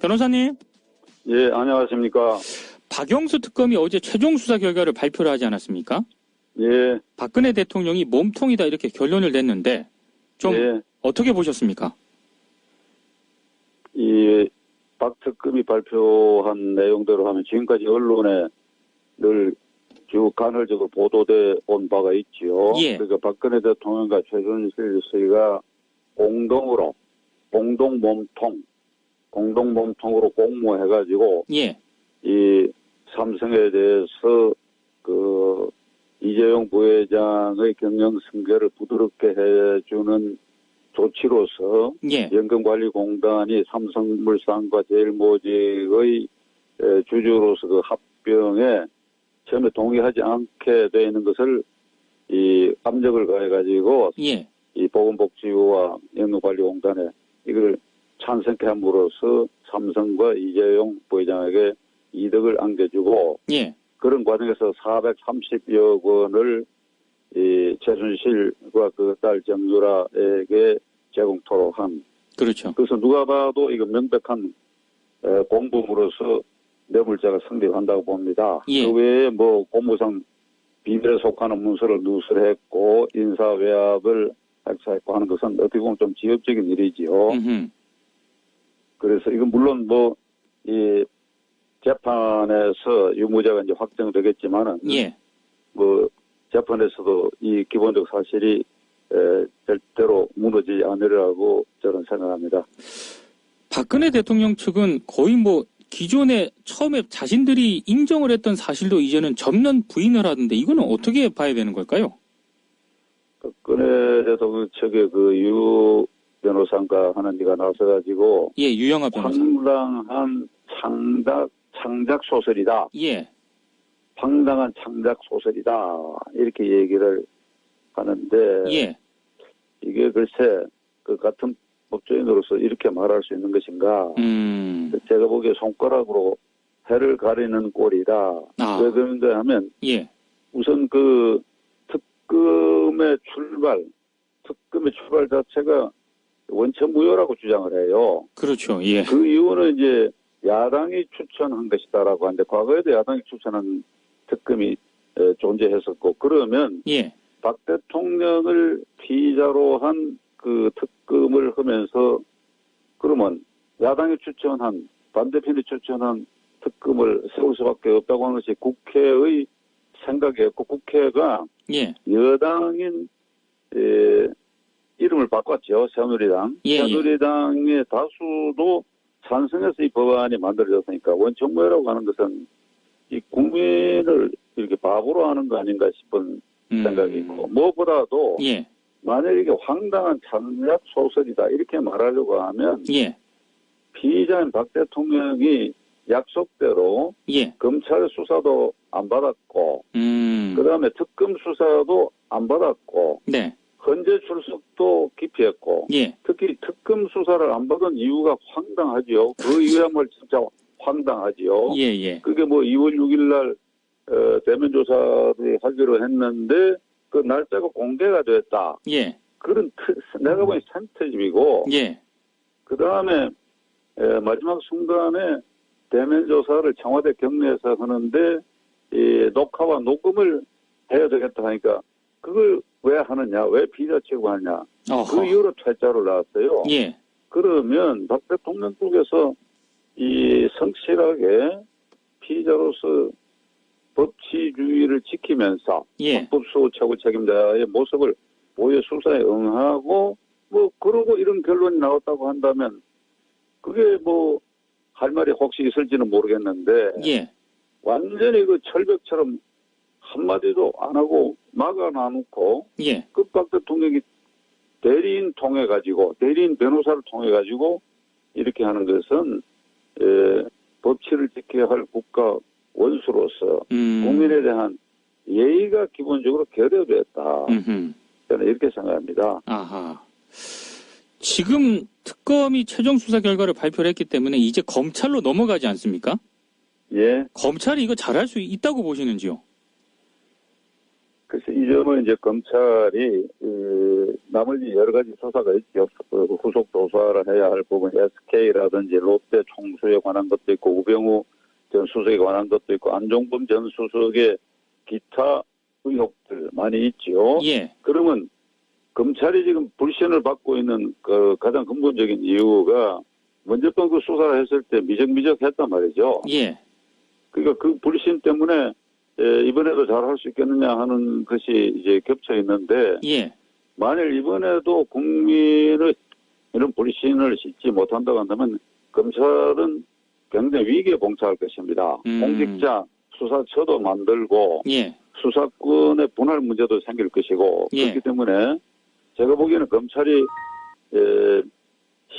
변호사님, 예, 안녕하십니까. 박영수 특검이 어제 최종 수사 결과를 발표를 하지 않았습니까? 예, 박근혜 대통령이 몸통이다 이렇게 결론을 냈는데 좀 예, 어떻게 보셨습니까? 이 박특검이 발표한 내용대로 하면 지금까지 언론에 늘 쭉 간헐적으로 보도돼 온 바가 있지요. 예. 그러니까 박근혜 대통령과 최순실 씨가 공동으로 공동 몸통, 공동 몸통으로 공모해가지고 예, 이 삼성에 대해서 그 이재용 부회장의 경영 승계를 부드럽게 해주는 조치로서 예, 연금관리공단이 삼성물산과 제일모직의 에, 주주로서 그 합병에 처음에 동의하지 않게 돼 있는 것을 이 압력을 가해가지고 예, 이 보건복지부와 연금관리공단에 이걸 찬성케 함으로써 삼성과 이재용 부회장에게 이득을 안겨주고 예, 그런 과정에서 430여 원을 이 최순실과 그 딸 정유라에게 제공토록 한 그렇죠. 그래서 누가 봐도 이거 명백한 에, 공범으로서 뇌물자가 성립한다고 봅니다. 예. 그 외에 뭐 공무상 비밀에 속하는 문서를 누설했고 인사외압을 획사했고 하는 것은 어떻게 보면 좀 지엽적인 일이지요. 음흠. 그래서 이건 물론 뭐 이 재판에서 유무죄가 이제 확정되겠지만은 예, 뭐 재판에서도 이 기본적 사실이 에, 절대로 무너지지 않으리라고 저는 생각합니다. 박근혜 대통령 측은 거의 뭐 기존에 처음에 자신들이 인정을 했던 사실도 이제는 전면 부인을 하던데 이거는 어떻게 봐야 되는 걸까요? 박근혜 대통령 측에 그유 변호사가 하는 이가 나서가지고 예, 유영아 변호사. 황당한 창작 창작 소설이다. 예, 황당한 창작 소설이다. 이렇게 얘기를 하는데 예, 이게 글쎄 그 같은 법조인으로서 이렇게 말할 수 있는 것인가? 음, 제가 보기에 손가락으로 해를 가리는 꼴이다. 아. 왜 그런가 하면 예, 우선 그 특검의 출발, 특검의 출발 자체가 원천 무효라고 주장을 해요. 그렇죠. 예, 그 이유는 이제 야당이 추천한 것이다라고 하는데 과거에도 야당이 추천한 특검이 에, 존재했었고 그러면 예, 박 대통령을 피의자로 한 그 특검을 하면서 그러면 야당이 추천한 반대편이 추천한 특검을 세울 수밖에 없다고 하는 것이 국회의 생각이었고 국회가 예, 여당인 에, 이름을 바꿨죠 새누리당. 예, 예. 새누리당의 다수도 찬성해서 이 법안이 만들어졌으니까 원청무효라고 하는 것은 이 국민을 이렇게 바보로 하는 거 아닌가 싶은 음, 생각이 있고 무엇보다도 예, 만약 이게 황당한 창작 소설이다 이렇게 말하려고 하면 예, 피의자인 박 대통령이 약속대로 예, 검찰 수사도 안 받았고 음, 그다음에 특검 수사도 안 받았고 네, 헌재 출석도 기피했고 예, 특히 특검 수사를 안 받은 이유가 황당하지요. 그 이유야말로 진짜 황당하지요. 예, 예, 그게 뭐 2월 6일 날 어, 대면 조사를 하기로 했는데 그 날짜가 공개가 됐다. 예, 그런 트, 내가 보니 센터집이고 예, 그 다음에 마지막 순간에 대면 조사를 청와대 경내에서 하는데 이 녹화와 녹음을 해야 되겠다 하니까 그걸 왜 하느냐 왜 취급하느냐. 어허, 그 이후로 퇴짜로 나왔어요. 예, 그러면 박 대통령 쪽에서 이 성실하게 피의자로서 법치주의를 지키면서 예, 헌법수 최고 책임자의 모습을 보여 수사에 응하고 뭐 그러고 이런 결론이 나왔다고 한다면 그게 뭐 할 말이 혹시 있을지는 모르겠는데 예, 완전히 그 철벽처럼 한마디도 안 하고 막아놔놓고 예, 그박 대통령이 대리인 통해 가지고 대리인 변호사를 통해 가지고 이렇게 하는 것은 에, 법치를 지켜야 할 국가 원수로서 음, 국민에 대한 예의가 기본적으로 결여됐다. 음흠. 저는 이렇게 생각합니다. 아하. 지금 특검이 최종 수사 결과를 발표를 했기 때문에 이제 검찰로 넘어가지 않습니까? 예. 검찰이 이거 잘할 수 있다고 보시는지요? 지금은 이제 검찰이 그 나머지 여러 가지 수사가 있죠. 그 후속 조사를 해야 할 부분 SK라든지 롯데 총수에 관한 것도 있고 우병우 전 수석에 관한 것도 있고 안종범 전 수석의 기타 의혹들 많이 있죠. 예. 그러면 검찰이 지금 불신을 받고 있는 그 가장 근본적인 이유가 먼저 번그 수사를 했을 때 미적미적했단 말이죠. 예. 그러니까 그 불신 때문에 에, 이번에도 잘 할 수 있겠느냐 하는 것이 이제 겹쳐 있는데 예. 만일 이번에도 국민의 이런 불신을 싣지 못한다고 한다면 검찰은 굉장히 위기에 봉착할 것입니다. 음. 공직자 수사처도 만들고 예. 수사권의 분할 문제도 생길 것이고 예. 그렇기 때문에 제가 보기에는 검찰이 에,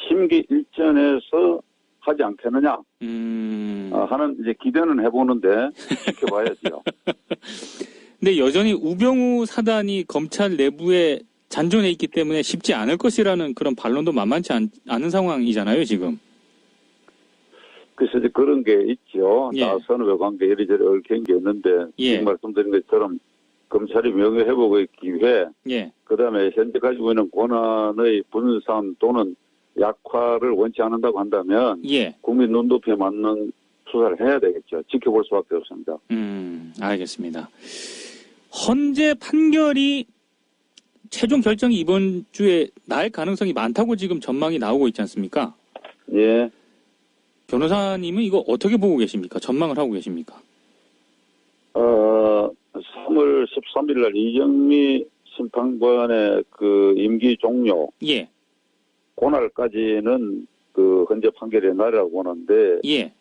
심기 일전에서 하지 않겠느냐 음. 어, 하는 이제 기대는 해보는데 지켜봐야죠. 근데 여전히 우병우 사단이 검찰 내부에 잔존해 있기 때문에 쉽지 않을 것이라는 그런 반론도 만만치 않, 않은 상황이잖아요, 지금. 그래서 이제 그런 게 있죠. 예. 나선의 관계 이리저리 얽힌 게 있는데 예. 지금 말씀드린 것처럼 검찰이 명예회복의 기회 예. 그 다음에 현재 가지고 있는 권한의 분산 또는 약화를 원치 않는다고 한다면 예. 국민 눈높이에 맞는 수사를 해야 되겠죠. 지켜볼 수밖에 없습니다. 음, 알겠습니다. 헌재 판결이 최종 결정이 이번 주에 날 가능성이 많다고 지금 전망이 나오고 있지 않습니까? 예. 변호사님은 이거 어떻게 보고 계십니까? 전망을 하고 계십니까? 어, 3월 13일 날 이정미 심판관의 그 임기 종료, 예. 그날까지는 그 헌재 판결의 날이라고 보는데, 예.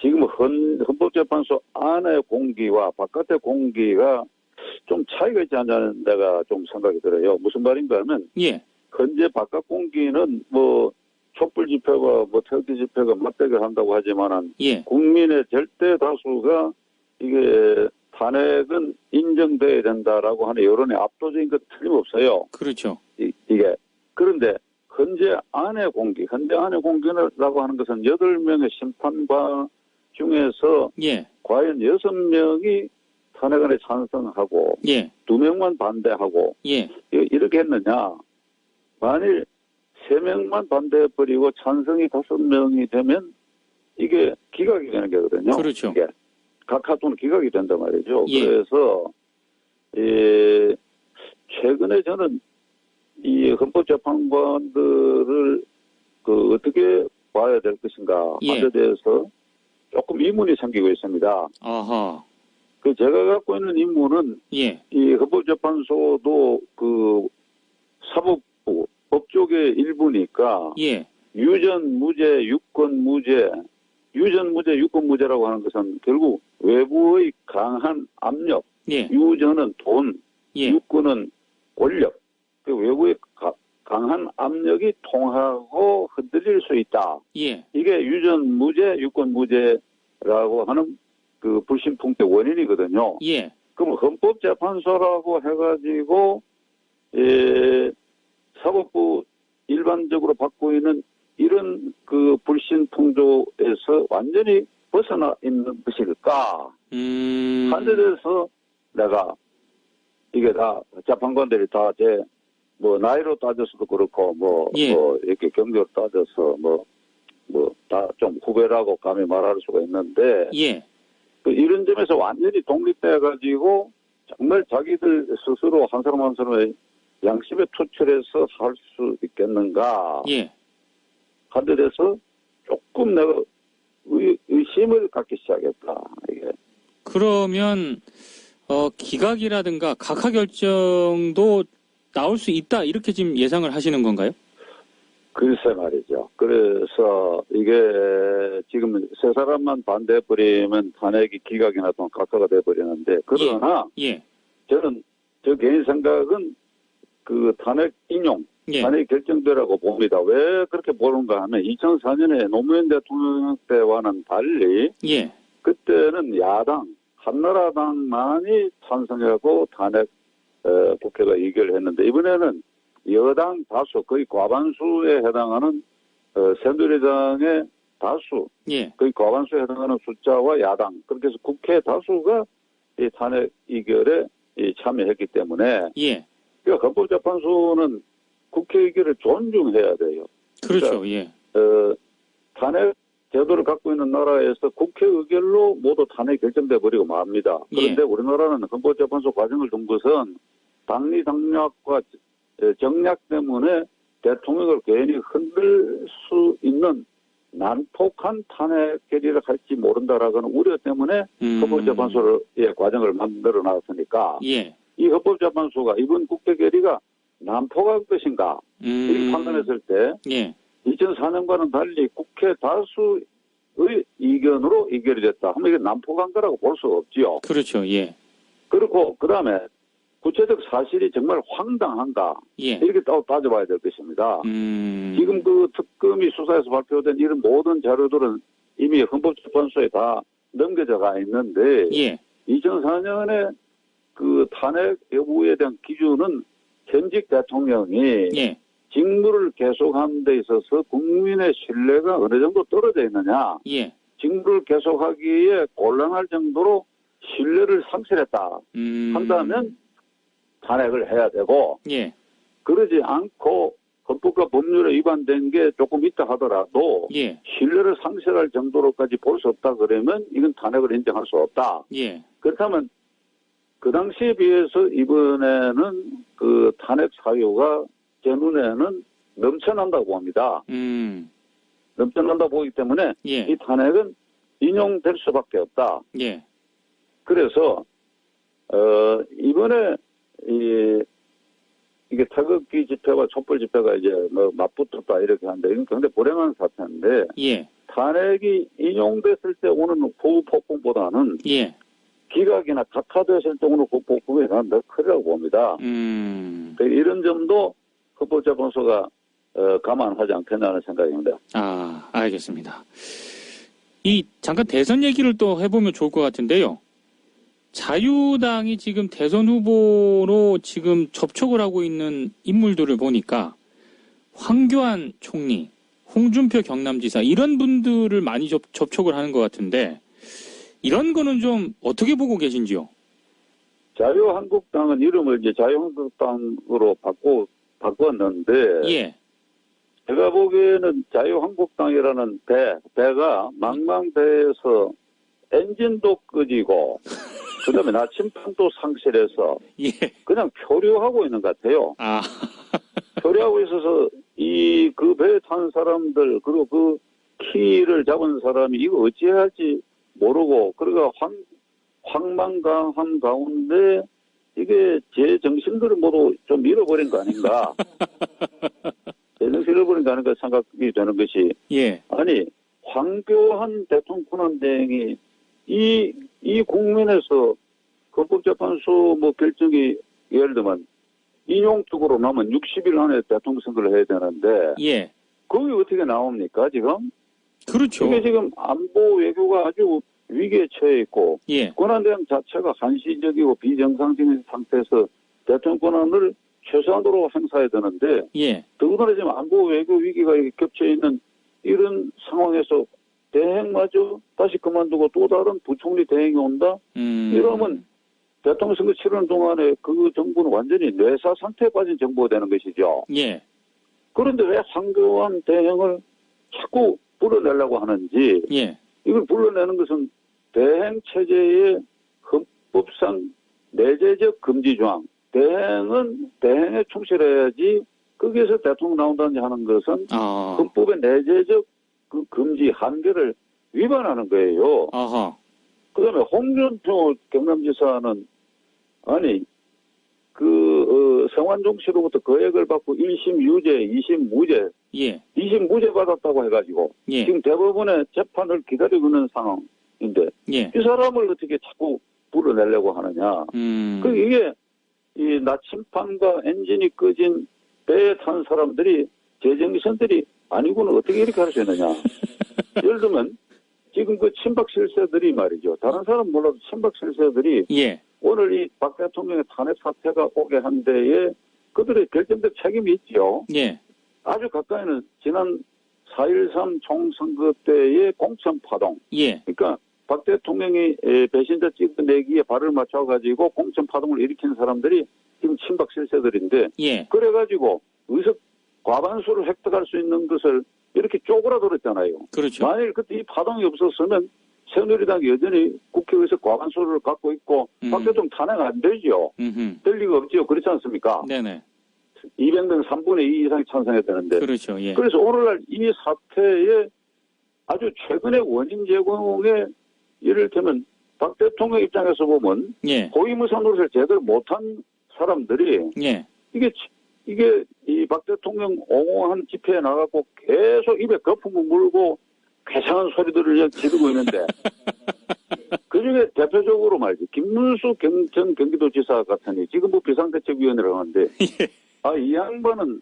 지금 헌, 헌법재판소 안의 공기와 바깥의 공기가 좀 차이가 있지 않냐는 데가 좀 생각이 들어요. 무슨 말인가 하면, 예. 현재 바깥 공기는 뭐, 촛불 집회와 뭐 태극기 집회가 맞대결 한다고 하지만은, 예. 국민의 절대 다수가 이게 탄핵은 인정돼야 된다라고 하는 여론의 압도적인 것 틀림없어요. 그렇죠. 이, 게 그런데 현재 안의 공기, 현재 안의 공기라고 하는 것은 여덟 명의 심판관 중에서 예. 과연 여섯 명이 탄핵안에 찬성하고 예. 두 명만 반대하고 예. 이- 이렇게 했느냐? 만일 세 명만 반대해버리고 찬성이 다섯 명이 되면 이게 기각이 되는 게거든요. 그렇죠. 이게 각하도는 기각이 된단 말이죠. 예. 그래서 예, 최근에 저는 이 헌법재판관들을 그 어떻게 봐야 될 것인가 예. 하에 대해서 조금 의문이 생기고 있습니다. 아하. 그 제가 갖고 있는 인문은 예. 이 헌법재판소도 그 사법부 법조계 일부니까 예. 유전 무죄, 유권 무죄, 유전 무죄, 유권 무죄라고 하는 것은 결국 외부의 강한 압력, 예. 유전은 돈, 예. 유권은 권력, 그 외부의 가- 강한 압력이 통하고 흔들릴 수 있다. 예. 이게 유전 무죄, 유권 무죄라고 하는 그 불신풍의 원인이거든요. 예. 그럼 헌법재판소라고 해가지고 예, 사법부 일반적으로 받고 있는 이런 그 불신 풍조에서 완전히 벗어나 있는 것일까? 음. 한데 대해서 내가 이게 다 재판관들이 다 제 뭐 나이로 따져서도 그렇고 뭐, 예. 뭐 이렇게 경력으로 따져서 뭐 뭐 다 좀 후배라고 감히 말할 수가 있는데 예. 그 이런 점에서 완전히 독립돼 가지고 정말 자기들 스스로 한 사람 한 사람의 양심에 투철해서 할 수 있겠는가 예. 대해서 조금 내가 의, 의심을 갖기 시작했다 이게 그러면 어, 기각이라든가 각하 결정도 나올 수 있다 이렇게 지금 예상을 하시는 건가요? 글쎄 말이죠. 그래서 이게 지금 세 사람만 반대해 버리면 탄핵이 기각이나 또 각하가 돼 버리는데 그러나 예. 저는 저 개인 생각은 그 탄핵 인용 예. 탄핵 결정되라고 봅니다. 왜 그렇게 보는가 하면 2004년에 노무현 대통령 때와는 달리 예. 그때는 야당 한나라당만이 찬성하고 탄핵 어, 국회가 의결했는데 이번에는 여당 다수 거의 과반수에 해당하는 어, 새누리당의 다수 예. 거의 과반수에 해당하는 숫자와 야당 그렇게 해서 국회 다수가 이 탄핵 의결에 이 참여했기 때문에 예. 그러니까 헌법재판소는 국회 의결을 존중해야 돼요. 그렇죠. 예. 어, 탄핵 제도를 갖고 있는 나라에서 국회 의결로 모두 탄핵 결정돼 버리고 맙니다. 그런데 예. 우리나라는 헌법재판소 과정을 둔 것은 당리 당략과 에, 정략 때문에 대통령을 괜히 흔들 수 있는 난폭한 탄핵 결의를 할지 모른다라는 우려 때문에 음. 헌법재판소의 과정을 만들어 놨으니까 예. 이 헌법재판소가 이번 국회 결의가 난폭한 것인가 이렇게 음. 판단했을 때 예. 2004년과는 달리 국회 다수의 이견으로 의결이 됐다 하면 이게 난폭한 거라고 볼 수 없지요. 그렇죠. 예. 그리고 그 다음에 구체적 사실이 정말 황당한가 예. 이렇게 또 따져봐야 될 것입니다. 음. 지금 그 특검이 수사에서 발표된 이런 모든 자료들은 이미 헌법재판소에 다 넘겨져 가 있는데 예. 2004년에 그 탄핵 여부에 대한 기준은 현직 대통령이 예. 직무를 계속하는 데 있어서 국민의 신뢰가 어느 정도 떨어져 있느냐 예. 직무를 계속하기에 곤란할 정도로 신뢰를 상실했다 음. 한다면 탄핵을 해야 되고 예. 그러지 않고 헌법과 법률에 위반된 게 조금 있다 하더라도 예. 신뢰를 상실할 정도로까지 볼 수 없다 그러면 이건 탄핵을 인정할 수 없다. 예. 그렇다면 그 당시에 비해서 이번에는 그 탄핵 사유가 제 눈에는 넘쳐난다고 봅니다. 음. 넘쳐난다 보기 때문에 예. 이 탄핵은 인용될 수밖에 없다. 예. 그래서 어 이번에 이 이게 태극기 집회와 촛불 집회가 이제 뭐 맞붙었다 이렇게 하는데 이건 굉장히 불행한 사태인데 예. 탄핵이 인용됐을 때 오는 후폭풍보다는 예. 기각이나 각하됐을 때 오는 후폭풍이 난더 크다고 봅니다. 음. 그러니까 이런 점도 헌법재판소가 어, 감안하지 않겠냐는 생각입니다. 아, 알겠습니다. 이 잠깐 대선 얘기를 또 해보면 좋을 것 같은데요. 자유당이 지금 대선 후보로 지금 접촉을 하고 있는 인물들을 보니까 황교안 총리, 홍준표 경남지사 이런 분들을 많이 접, 접촉을 하는 것 같은데 이런 거는 좀 어떻게 보고 계신지요? 자유한국당은 이름을 이제 자유한국당으로 바꾸, 바꿨는데, 예, 제가 보기에는 자유한국당이라는 배, 배가 망망대해에서 엔진도 끄지고, 그 다음에 나침판도 상실해서 예, 그냥 표류하고 있는 것 같아요. 아, 표류하고 있어서 이 그 배에 탄 사람들, 그리고 그 키를 잡은 사람이 이거 어찌해야 할지 모르고, 그러니까 황, 황망강한 가운데 이게 제 정신들을 모두 좀 잃어버린 거 아닌가. 제 정신 잃어버린 거 아닌가 생각이 되는 것이, 예, 아니, 황교안 대통령 권한대행이 이, 이 국면에서 헌법재판소 뭐 결정이 예를 들면 인용적으로 나면 60일 안에 대통령 선거를 해야 되는데, 예, 그게 어떻게 나옵니까, 지금? 그렇죠. 이게 지금 안보 외교가 아주 위기에 처해 있고, 예, 권한대행 자체가 한시적이고 비정상적인 상태에서 대통령 권한을 최소한으로 행사해야 되는데, 예, 더군다나 지금 안보 외교 위기가 겹쳐 있는 이런 상황에서 대행마저 다시 그만두고 또 다른 부총리 대행이 온다? 음, 이러면 대통령 선거 치르는 동안에 그 정부는 완전히 뇌사 상태에 빠진 정부가 되는 것이죠. 예, 그런데 왜 황교안 대행을 자꾸 불러내려고 하는지, 예, 이걸 불러내는 것은 대행 체제의 헌법상 내재적 금지 조항, 대행은 대행에 충실해야지 거기에서 대통령 나온다든지 하는 것은 아, 헌법의 내재적 그 금지 한계를 위반하는 거예요. 아하, 그 다음에 홍준표 경남지사는, 아니, 그, 어, 성완종 씨로부터 거액을 받고 1심 유죄, 2심 무죄, 예, 2심 무죄 받았다고 해가지고, 예, 지금 대법원의 재판을 기다리고 있는 상황 인데, 예, 이 사람을 어떻게 자꾸 불러내려고 하느냐. 음, 그 이게 이 나침판과 엔진이 꺼진 배에 탄 사람들이 제정신들이 아니고는 어떻게 이렇게 할 수 있느냐. 예를 들면 지금 그 친박 실세들이 말이죠. 다른 사람 몰라도 친박 실세들이 예, 오늘 이 박 대통령의 탄핵 사태가 오게 한 데에 그들의 결정적 책임이 있지요. 예, 아주 가까이는 지난 4.13 총선거 때의 공천 파동. 예, 그러니까 박 대통령이 에, 배신자 찍어내기에 발을 맞춰가지고 공천 파동을 일으킨 사람들이 지금 친박 실세들인데 예. 그래가지고 의석 과반수를 획득할 수 있는 것을 이렇게 쪼그라들었잖아요. 그렇죠. 만일 그때 이 파동이 없었으면 새누리당이 여전히 국회의석 과반수를 갖고 있고 음. 박 대통령 탄핵 안 되죠. 음흠. 될 리가 없죠. 그렇지 않습니까? 네네. 200명 3분의 2 이상이 찬성해야 되는데. 그렇죠. 예. 그래서 오늘날 이 사태에 아주 최근의 원인 제공에 이를테면 박 대통령 입장에서 보면 예. 고위무사 노릇을 제대로 못한 사람들이 예. 이게 치- 이게 이 박 대통령 옹호한 집회에 나가고 계속 입에 거품을 물고 괴상한 소리들을 지르고 있는데 그중에 대표적으로 말이지 김문수 경, 전 경기도지사 같으니 지금 뭐 비상대책위원회를 하는데 예. 아이 양반은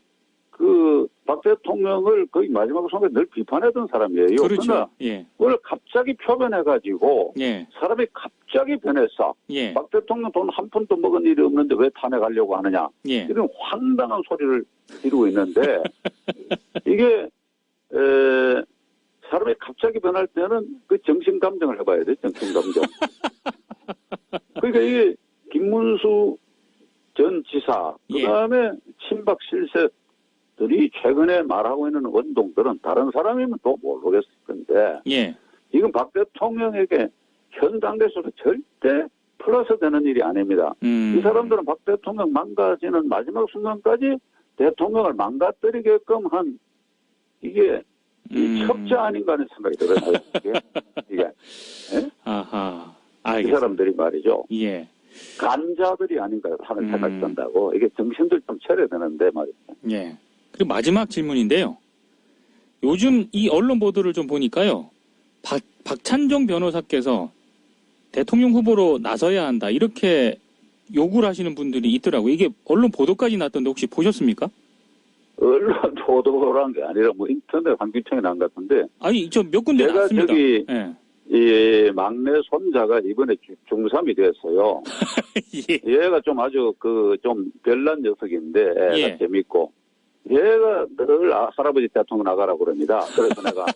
그 박 대통령을 거의 마지막 순간에 늘 비판했던 사람이에요. 그러나 그렇죠. 예. 오늘 갑자기 표변해가지고 예. 사람이 갑자기 변했어. 예. 박 대통령 돈 한 푼도 먹은 일이 없는데 왜 탄핵하려고 하느냐. 예. 이런 황당한 소리를 지르고 있는데 이게 에, 사람이 갑자기 변할 때는 그 정신 감정을 해봐야 돼 정신 감정. 그러니까 이게 김문수 전 지사 예. 그다음에 친박 실세 들이 최근에 말하고 있는 운동들은 다른 사람이면 또 모르겠을 건데 예. 지금 박 대통령에게 현 당대에서도 절대 플러스 되는 일이 아닙니다. 음. 이 사람들은 박 대통령 망가지는 마지막 순간까지 대통령을 망가뜨리게끔 한 이게 이 음. 첩자 아닌가 하는 생각이 들어요. 이게, 이게 아하. 이 알겠습니다. 사람들이 말이죠. 예. 간자들이 아닌가 하는 음. 생각이 든다고. 이게 정신들 좀 차려야 되는데 말이죠. 예. 그리고 마지막 질문인데요. 요즘 이 언론 보도를 좀 보니까요. 박, 박찬정 변호사께서 대통령 후보로 나서야 한다. 이렇게 요구를 하시는 분들이 있더라고요. 이게 언론 보도까지 났던데 혹시 보셨습니까? 언론 보도란 게 아니라 뭐 인터넷 환경청에 난 것 같은데 아니, 저 몇 군데 내가 났습니다. 저기 예. 이 막내 손자가 이번에 주- 중3이 됐어요. 예. 얘가 좀 아주 그 좀 별난 녀석인데 예. 재밌고 얘가 늘 아, 할아버지 대통령 나가라 고 그럽니다. 그래서 내가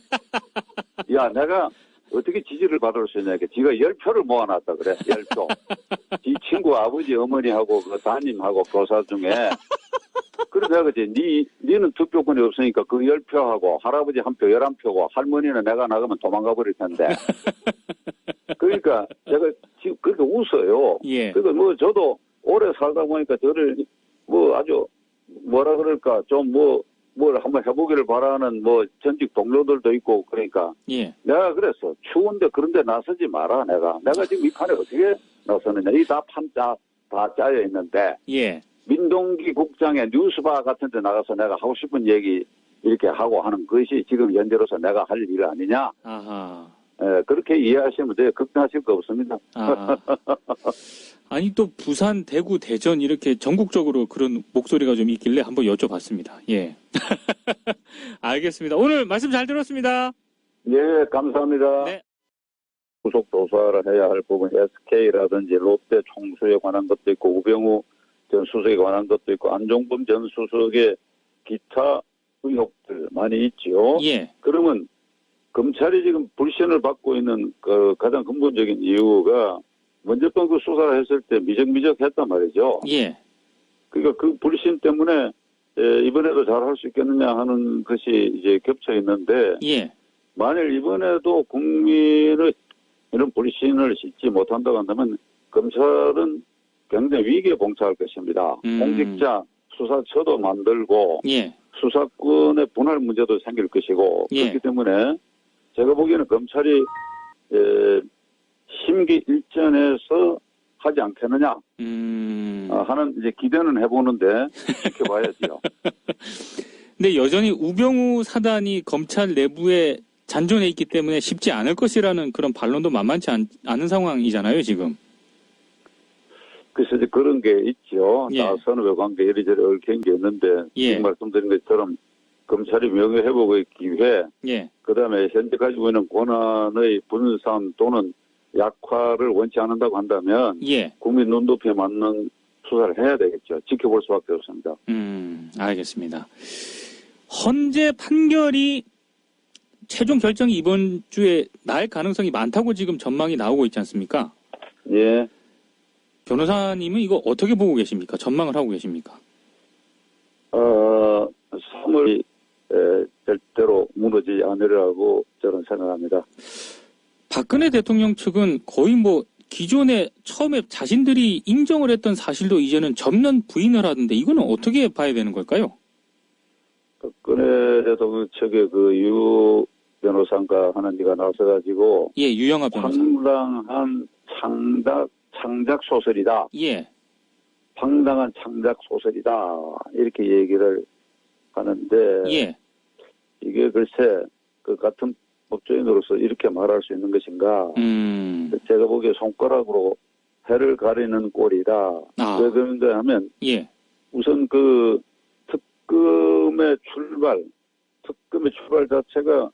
야 내가 어떻게 지지를 받을 수 있냐 이렇게 지가 열 표를 모아놨다 그래 열 표. 지 친구 아버지 어머니하고 그 담임하고 교사 중에 그래서 내가 그지 니 니는 투표권이 없으니까 그 열 표하고 할아버지 한 표 열한 표고 할머니는 내가 나가면 도망가 버릴 텐데. 그러니까 제가 지금 그렇게 웃어요. 예. 그러니까 뭐 저도 오래 살다 보니까 저를 뭐 아주 뭐라 그럴까 좀 뭐 뭘 한번 해보기를 바라는 뭐 전직 동료들도 있고 그러니까 예. 내가 그랬어 추운데 그런데 나서지 마라 내가 내가 지금 이 판에 어떻게 나서느냐 이 다 판짜 다 짜여 있는데 예. 민동기 국장의 뉴스바 같은 데 나가서 내가 하고 싶은 얘기 이렇게 하고 하는 것이 지금 현재로서 내가 할 일 아니냐 아하. 에, 그렇게 이해하시면 돼요 걱정하실 거 없습니다 아. 아니 또 부산, 대구, 대전 이렇게 전국적으로 그런 목소리가 좀 있길래 한번 여쭤봤습니다. 예. 알겠습니다. 오늘 말씀 잘 들었습니다. 예, 감사합니다. 네. 구속 조사를 해야 할 부분, SK라든지 롯데 총수에 관한 것도 있고, 우병우 전 수석에 관한 것도 있고, 안종범 전 수석의 기타 의혹들 많이 있지요. 예. 그러면 검찰이 지금 불신을 받고 있는 그 가장 근본적인 이유가 먼저 번그 수사를 했을 때 미적미적했단 말이죠. 예. 그러니까 그 불신 때문에 에, 이번에도 잘 할 수 있겠느냐 하는 것이 이제 겹쳐 있는데 예. 만일 이번에도 국민의 이런 불신을 싣지 못한다고 한다면 검찰은 굉장히 위기에 봉착할 것입니다. 음. 공직자 수사처도 만들고 예. 수사권의 분할 문제도 생길 것이고 예. 그렇기 때문에 제가 보기에는 검찰이 에, 심기 일전에서 하지 않겠느냐 음. 어, 하는 이제 기대는 해보는데 지켜봐야지요. 근데 여전히 우병우 사단이 검찰 내부에 잔존해 있기 때문에 쉽지 않을 것이라는 그런 반론도 만만치 않, 않은 상황이잖아요, 지금. 그래서 이제 그런 게 있죠. 예. 다 선후배 관계 이리저리 얽힌 게 있는데 예. 지금 말씀드린 것처럼 검찰이 명예회복의 기회, 예. 그 다음에 현재 가지고 있는 권한의 분산 또는 약화를 원치 않는다고 한다면 예. 국민 눈높이에 맞는 수사를 해야 되겠죠. 지켜볼 수밖에 없습니다. 음, 알겠습니다. 헌재 판결이 최종 결정이 이번 주에 날 가능성이 많다고 지금 전망이 나오고 있지 않습니까? 예. 변호사님은 이거 어떻게 보고 계십니까? 전망을 하고 계십니까? 어, 3월이 에, 절대로 무너지지 않으리라고 저는 생각합니다. 박근혜 대통령 측은 거의 뭐 기존에 처음에 자신들이 인정을 했던 사실도 이제는 전면 부인을 하던데 이거는 어떻게 봐야 되는 걸까요? 박근혜 대통령 측의 그 유 변호사인가 하는 이가 나서가지고 예, 유영아 변호사. 황당한 창작 창작 소설이다. 예, 황당한 창작 소설이다. 이렇게 얘기를 하는데 예, 이게 글쎄 그 같은 법조인으로서 이렇게 말할 수 있는 것인가? 음, 제가 보기에 손가락으로 해를 가리는 꼴이다. 아. 왜 그런가 하면 예, 우선 그 특검의 출발, 특검의 출발 자체가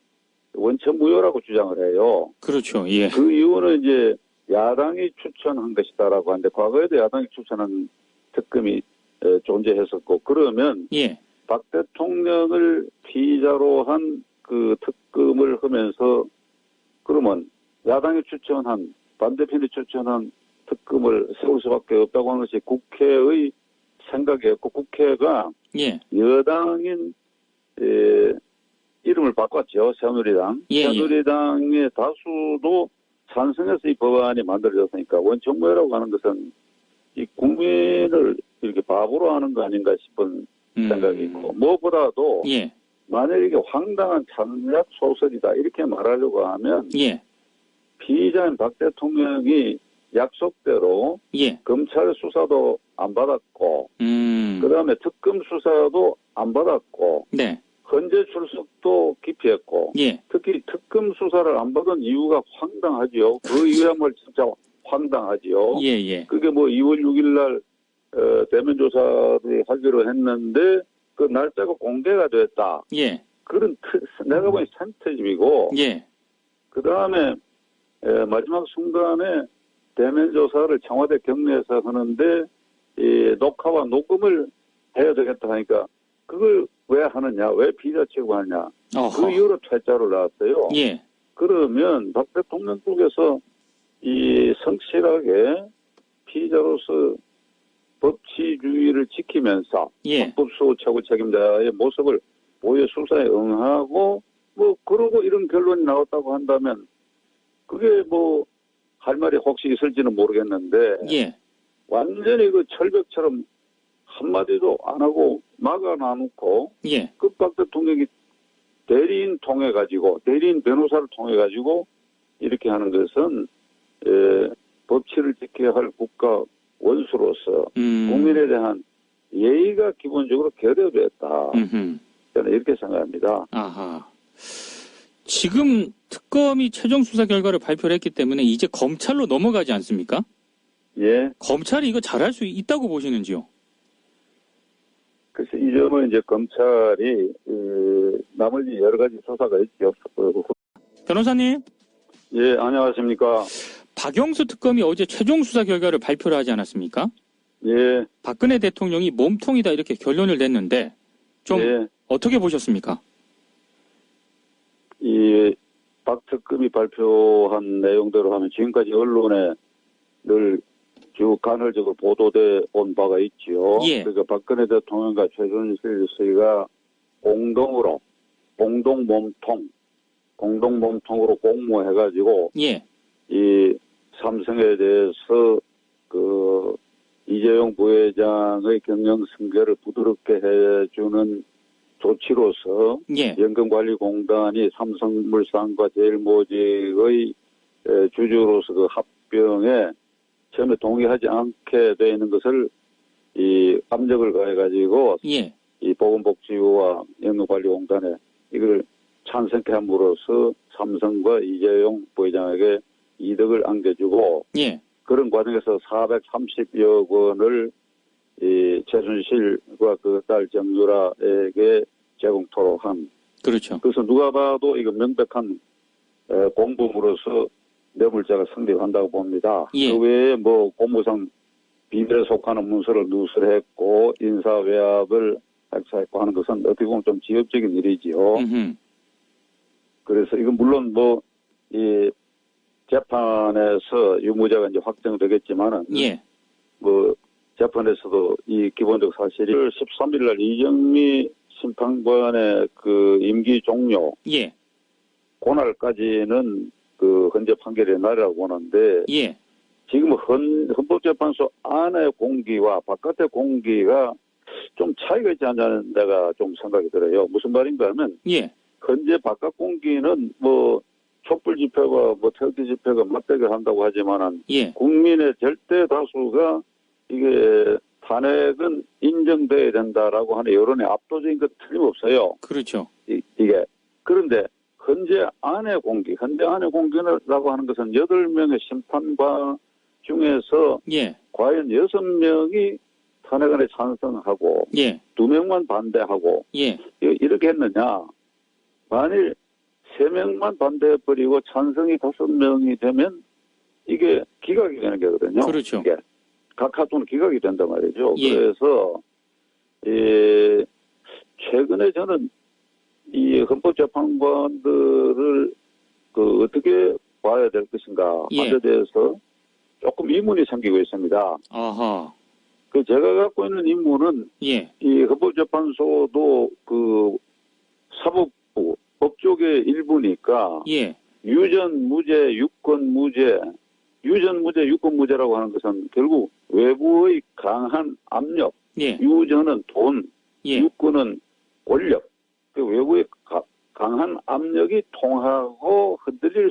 원천 무효라고 주장을 해요. 그렇죠. 예, 그 이유는 이제 야당이 추천한 것이다라고 하는데 과거에도 야당이 추천한 특검이 에, 존재했었고 그러면 예, 박 대통령을 피의자로 한 그 특검을 하면서 그러면 야당이 추천한 반대편이 추천한 특검을 세울 수밖에 없다고 하는 것이 국회의 생각이었고 국회가 예, 여당인 에, 이름을 바꿨죠 새누리당. 예, 예. 새누리당의 다수도 찬성해서 이 법안이 만들어졌으니까 원청무효라고 하는 것은 이 국민을 이렇게 바보로 하는 거 아닌가 싶은 음, 생각이 있고 무엇보다도 예, 만약 이게 황당한 창작 소설이다 이렇게 말하려고 하면 예, 피의자인 박 대통령이 약속대로 예, 검찰 수사도 안 받았고 음, 그다음에 특검 수사도 안 받았고 네, 헌재 출석도 기피했고 예, 특히 특검 수사를 안 받은 이유가 황당하지요. 그 이유야말로 진짜 황당하지요. 예, 예, 그게 뭐 2월 6일 날 어, 대면 조사를 하기로 했는데 그 날짜가 공개가 됐다. 예, 그런 트, 내가 보니 센터집이고 예, 그 다음에 마지막 순간에 대면 조사를 청와대 경내에서 하는데 이 녹화와 녹음을 해야 되겠다 하니까 그걸 왜 하느냐 왜 피의자 취급하느냐 어허, 그 이후로 퇴짜를 나왔어요. 예, 그러면 박 대통령 쪽에서 이 성실하게 피의자로서 법치주의를 지키면서 예, 법수 최고 책임자의 모습을 보여 수사에 응하고 뭐 그러고 이런 결론이 나왔다고 한다면 그게 뭐 할 말이 혹시 있을지는 모르겠는데 예, 완전히 그 철벽처럼 한마디도 안 하고 막아놔놓고 예, 그박 대통령이 대리인 통해 가지고 대리인 변호사를 통해 가지고 이렇게 하는 것은 에, 법치를 지켜야 할 국가 원수로서 음, 국민에 대한 예의가 기본적으로 결여됐다. 음흠. 저는 이렇게 생각합니다. 아하. 지금 특검이 최종 수사 결과를 발표를 했기 때문에 이제 검찰로 넘어가지 않습니까? 예. 검찰이 이거 잘할 수 있다고 보시는지요? 그래서 이 점은 이제 검찰이 그, 나머지 여러 가지 수사가 있지 없었고 변호사님, 예 안녕하십니까 박영수 특검이 어제 최종 수사 결과를 발표를 하지 않았습니까? 예 박근혜 대통령이 몸통이다 이렇게 결론을 냈는데 좀 예. 어떻게 보셨습니까? 이 박특검이 발표한 내용대로 하면 지금까지 언론에 늘 쭉 간헐적으로 보도돼 온 바가 있지요. 예. 그러니까 박근혜 대통령과 최순실 씨가 공동으로 공동 몸통 공동 몸통으로 공모해가지고 예, 이 삼성에 대해서 그 이재용 부회장의 경영 승계를 부드럽게 해주는 조치로서 예, 연금관리공단이 삼성물산과 제일모직의 에, 주주로서 그 합병에 처음에 동의하지 않게 돼 있는 것을 이 압력을 가해가지고 예, 이 보건복지부와 연금관리공단에 이걸 찬성케 함으로써 삼성과 이재용 부회장에게 이득을 안겨주고 예, 그런 과정에서 430여 원을 이 최순실과 그 딸 정유라에게 제공토록 한 그렇죠. 그래서 누가 봐도 이거 명백한 에, 공범으로서 뇌물자가 성립한다고 봅니다. 예. 그 외에 뭐 공무상 비밀에 속하는 문서를 누설했고 인사 외압을 행사했고 하는 것은 어떻게 보면 좀 지엽적인 일이지요. 음흠. 그래서 이건 물론 뭐 이 재판에서 유무죄가 이제 확정되겠지만은 예. 뭐 재판에서도 이 기본적 사실이 13일 날 이정미 심판관의 그 임기 종료 예. 그날까지는 그 헌재 판결의 날이라고 보는데 예. 지금 헌, 헌법재판소 안의 공기와 바깥의 공기가 좀 차이가 있지 않냐는 데가 좀 생각이 들어요. 무슨 말인가 하면 예. 현재 바깥 공기는 뭐 촛불 집회와 뭐 태극기 집회가 맞대결 한다고 하지만은 예. 국민의 절대 다수가 이게 탄핵은 인정돼야 된다라고 하는 여론의 압도적인 것 틀림없어요. 그렇죠. 이, 게 그런데 현재 안의 공기, 현재 안의 공기라고 하는 것은 여덟 명의 심판관 중에서 예. 과연 여섯 명이 탄핵안에 찬성하고 예. 두 명만 반대하고 예. 이- 이렇게 했느냐? 만일 세 명만 반대해버리고 찬성이 다섯 명이 되면 이게 기각이 되는 게거든요. 그렇죠. 이게 각하도는 기각이 된단 말이죠. 예. 그래서 이 최근에 저는 이 헌법재판관들을 그 어떻게 봐야 될 것인가 예. 하에 대해서 조금 의문이 생기고 있습니다. 아하. 그 제가 갖고 있는 인문은 예. 이 헌법재판소도 그 사법부 법조계 일부니까 예. 유전 무죄, 유권 무죄, 유전 무죄, 유권 무죄라고 하는 것은 결국 외부의 강한 압력, 예. 유전은 돈, 예. 유권은 권력, 그 외부의 가- 강한 압력이 통하고 흔들릴